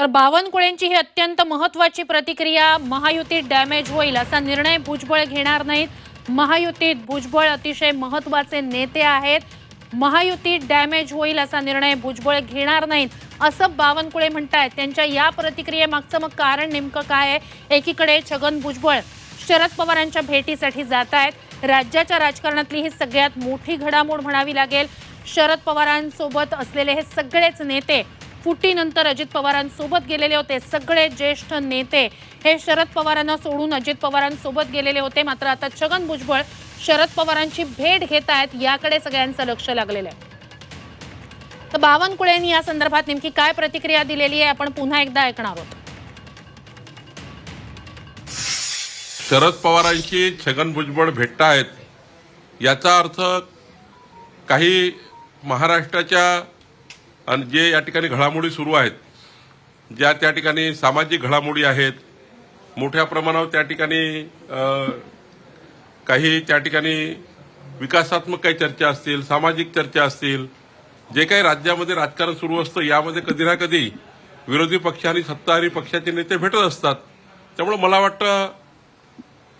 तर बावनकुळेंची ही अत्यंत महत्वाची प्रतिक्रिया महायुतीत डॅमेज होईल असा निर्णय भुजबळ घेणार नाहीत. महायुतीत भुजबळ अतिशय महत्त्वाचे नेते आहेत. महायुतीत डॅमेज होईल असा निर्णय भुजबळ घेणार नाहीत. असं बावनकुळे म्हणत आहेत त्यांच्या या प्रतिक्रियेमागचं मग कारण नेमकं काय आहे? एकीकडे छगन भुजबळ शरद पवारांच्या भेटीसाठी जात आहेत राज्याच्या राजकारणातली ही सगळ्यात मोठी घडामोड म्हणावी लागेल. शरद पवारांसोबत असलेले हे सगळेच नेते फुटीनंतर अजित पवारांसोबत गेलेले होते. सगळे ज्येष्ठ नेते हे शरद पवारांना सोडून अजित पवारांसोबत गेलेले होते. मात्र आता छगन भुजबळ शरद पवारांची भेट घेत आहेत याकडे सगळ्यांचं लक्ष लागलेलं आहे. तर बावनकुळेंनी या संदर्भात नेमकी काय प्रतिक्रिया दिलेली आहे आपण पुन्हा एकदा ऐकणार आहोत. शरद पवारांशी छगन भुजबळ भेटतायत याचा अर्थ काही महाराष्ट्राच्या आणि जे या ठिकाणी घडामोडी सुरू आहेत ज्या त्या ठिकाणी सामाजिक घडामोडी आहेत मोठ्या प्रमाणावर त्या ठिकाणी काही त्या ठिकाणी विकासात्मक काही चर्चा असतील सामाजिक चर्चा असतील जे काही राज्यामध्ये राजकारण सुरू असतं यामध्ये कधी ना कधी विरोधी पक्ष आणि सत्ताधारी पक्षाचे नेते भेटत असतात. त्यामुळे मला वाटतं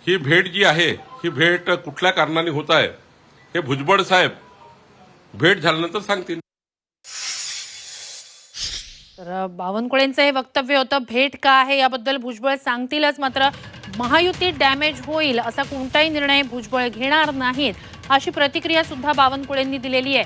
ही भेट जी आहे ही भेट कुठल्या कारणाने होत आहे हे भुजबळ साहेब भेट झाल्यानंतर सांगतील. तर बावनकुळेंचं हे वक्तव्य होतं भेट का आहे याबद्दल भुजबळ सांगतीलच मात्र महायुतीत डॅमेज होईल असा कोणताही निर्णय भुजबळ घेणार नाहीत अशी प्रतिक्रिया सुद्धा बावनकुळेंनी दिलेली आहे.